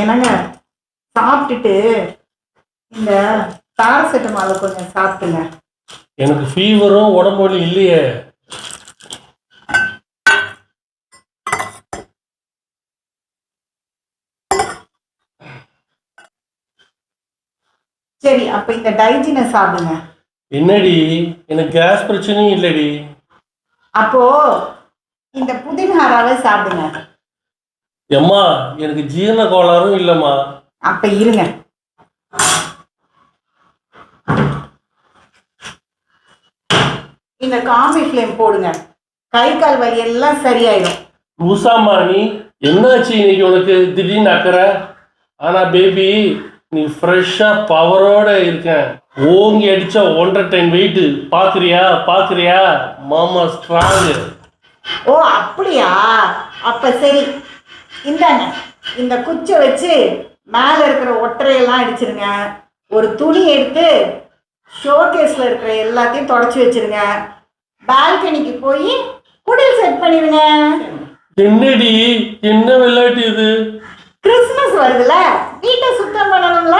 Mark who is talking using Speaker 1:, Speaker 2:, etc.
Speaker 1: என்னங்க சாப்பிட்டுட்டு இந்த பாராசெட்டமாலை கொஞ்சம் சாப்பிட்டுங்க.
Speaker 2: எனக்கு ஃபீவரும் உடம்பு வலி இல்லையே.
Speaker 1: சரி அப்ப இந்த டைஜினை சாப்பிடுங்க.
Speaker 2: என்னடி? எனக்கு கேஸ் பிரச்சனையும் இல்லடி.
Speaker 1: அப்போ இந்த புதினாராவை சாப்பிடுங்க.
Speaker 2: எம்மா எனக்கு ஜீரண கோளாறும் இல்லைம்மா.
Speaker 1: அப்ப இருங்க. இந்த காம்பி ஃப்ளேம் போடுங்க. கை கால் வலி எல்லாம் சரியாயிடும்.
Speaker 2: லூசாம்மா நீ என்னாச்சு இன்னைக்கு உனக்கு? திடீர்னு அக்கறை? ஆனா பேபி நீ ஃப்ரெஷ்ஷாக பவரோட இருக்கேன் ஓங்கி அடிச்சா ஒன்றரை டைம் வெயிட்டு பார்க்குறியா பார்க்குறியா மாமா ஸ்ட்ராங்கு
Speaker 1: ஓ அப்படியா? அப்ப சரி. இந்தாங்க இந்த குச்சை வச்சு மேலே இருக்கிற ஒற்றையெல்லாம் அடிச்சிருங்க ஒரு துணி எடுத்து ஷோகேஸில் இருக்கிற எல்லாத்தையும் தொடச்சி வச்சிருங்க. பால்கனிக்கு போய் குடில் செட் பண்ணிடுங்க.
Speaker 2: என்னடி என்ன விளையாட்டு இது?
Speaker 1: கிறிஸ்மஸ் வருதுல வீட்டை சுத்தம் பண்ணணும்ல?